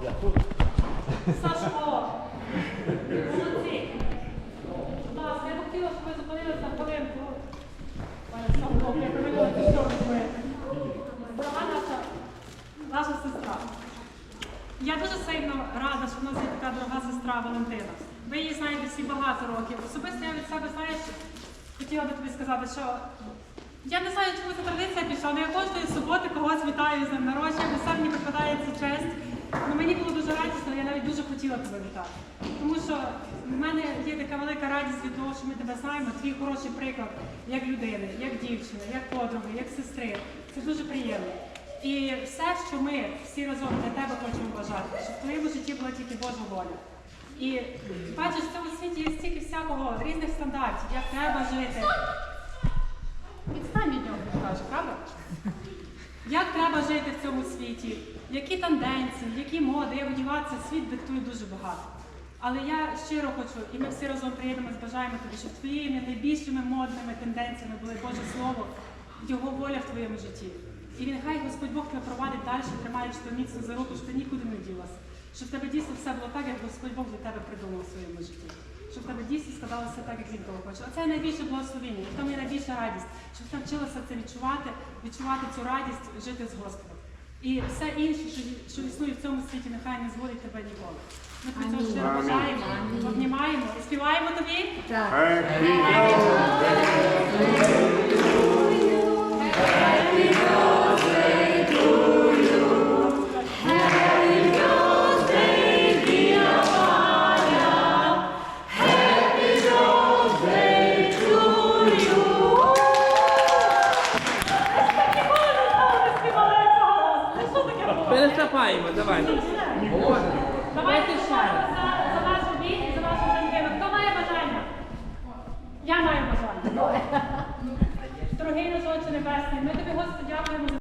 Сашко. Молодці. Будь я б хотіла, щоб ви зупинилися на хвилинку. Пане Савко, я повинна що робити. Дорога наша, наша сестра. Я дуже сильно рада, що в нас є така дорога сестра Валентина. Ви її знаєте всі багато років. Особисто я від себе, знаєш, хотіла би тобі сказати, що я не знаю, чому ця традиція пішла, але я кожної суботи когось вітаю з днем народження, бо все мені припадає ця честь. Ну, мені було дуже радісно, я навіть дуже хотіла тебе. Тому що в мене є така велика радість від того, що ми тебе знаємо, твій хороший приклад як людини, як дівчини, як подруги, як сестри. Це дуже приємно. І все, що ми всі разом для тебе хочемо бажати, щоб в твоєму житті була тільки Божа воля. І бачиш, в цьому світі є стільки всякого різних стандартів, як треба жити. Як треба жити в цьому світі, які тенденції, які моди, як одягатися, світ диктує дуже багато. Але я щиро хочу, і ми всі разом приїдемо, бажаємо тобі, щоб твоїми найбільшими модними тенденціями були Боже Слово, Його воля в твоєму житті. І нехай Господь Бог тебе провадить далі, тримаючи тебе міцно за руку, що ти нікуди не ділася. Щоб в тебе дійсно все було так, як Господь Бог для тебе придумав у своєму житті. Щоб в тебе дійсно складалося так, як він того хоче. Оце найбільше благословення, і в тому є найбільша радість, щоб ти навчилася це відчувати, відчувати цю радість, жити з Господом. І все інше, що, що існує в цьому світі, нехай не зводить тебе ніколи. Ми тобі цього щиро бажаємо, обнімаємо і співаємо тобі. Ніколи Пересапаємо, давай. Давайте ще раз за, нашу війну і за вашу дитину. Хто має бажання? Я маю бажання. Дорогий наш Отче Небесний, ми тобі, Господи, дякуємо за